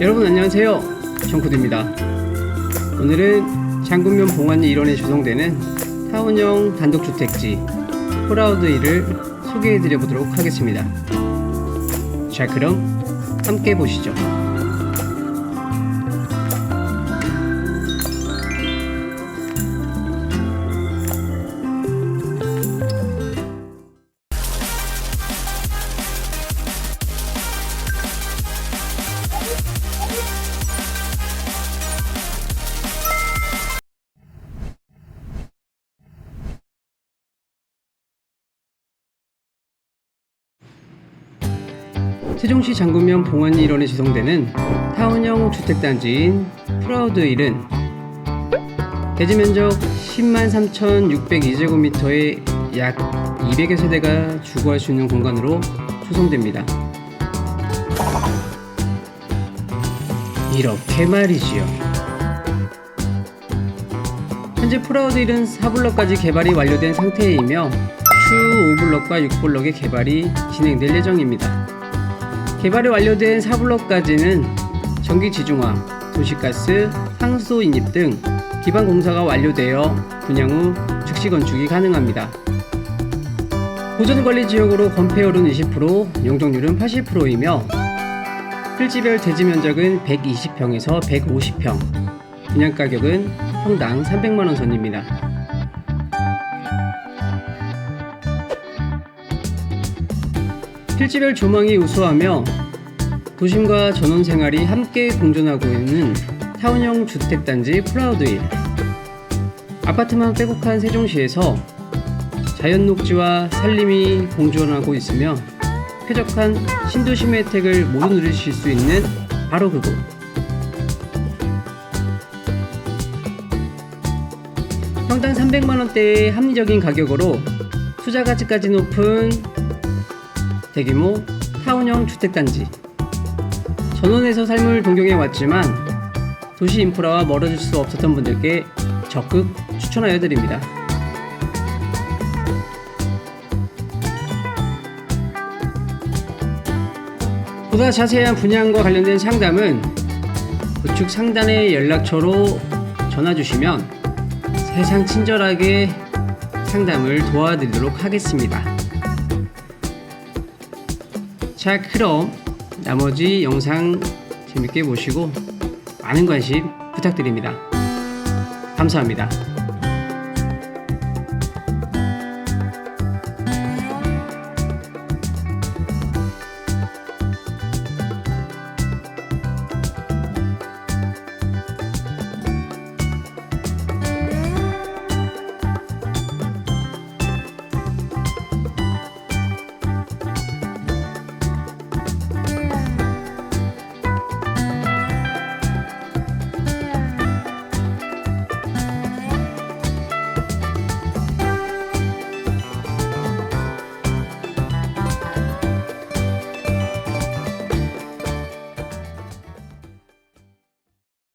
여러분 안녕하세요. 정코드입니다. 오늘은 장군면 봉안리 일원에 조성되는 타운형 단독주택지 폴아우드 1을 소개해드려 보도록 하겠습니다. 자 그럼 함께 보시죠 세종시 장군면 봉안리 일원에 지성되는 타운형 주택단지인 프라우드 1은 대지 면적 10만 3,602제곱미터의 약 200여 세대가 주거할 수 있는 공간으로 조성됩니다. 이렇게 말이지요. 현재 프라우드 1은 4블럭까지 개발이 완료된 상태이며 추후 5블럭과 6블럭의 개발이 진행될 예정입니다. 개발이 완료된 4블럭까지는 전기 지중화, 도시가스, 상수 인입 등 기반 공사가 완료되어 분양 후 즉시 건축이 가능합니다. 보존 관리 지역으로 건폐율은 20%, 용적률은 80%이며 필지별 대지 면적은 120평에서 150평, 분양 가격은 평당 300만 원 선입니다. 필지별 조망이 우수하며 도심과 전원 생활이 함께 공존하고 있는 타운형 주택단지 플라우드 1 아파트만 빼곡한 세종시에서 자연 녹지와 산림이 공존하고 있으며 쾌적한 신도심의 혜택을 모두 누리실 수 있는 바로 그곳. 평당 300만원대의 합리적인 가격으로 투자 가치까지 높은 대규모 타운형 주택단지. 전원에서 삶을 동경해 왔지만 도시 인프라와 멀어질 수 없었던 분들께 적극 추천하여 드립니다. 보다 자세한 분양과 관련된 상담은 우측 상단의 연락처로 전화 주시면 세상 친절하게 상담을 도와드리도록 하겠습니다. 자 그럼 나머지 영상 재밌게 보시고 많은 관심 부탁드립니다. 감사합니다.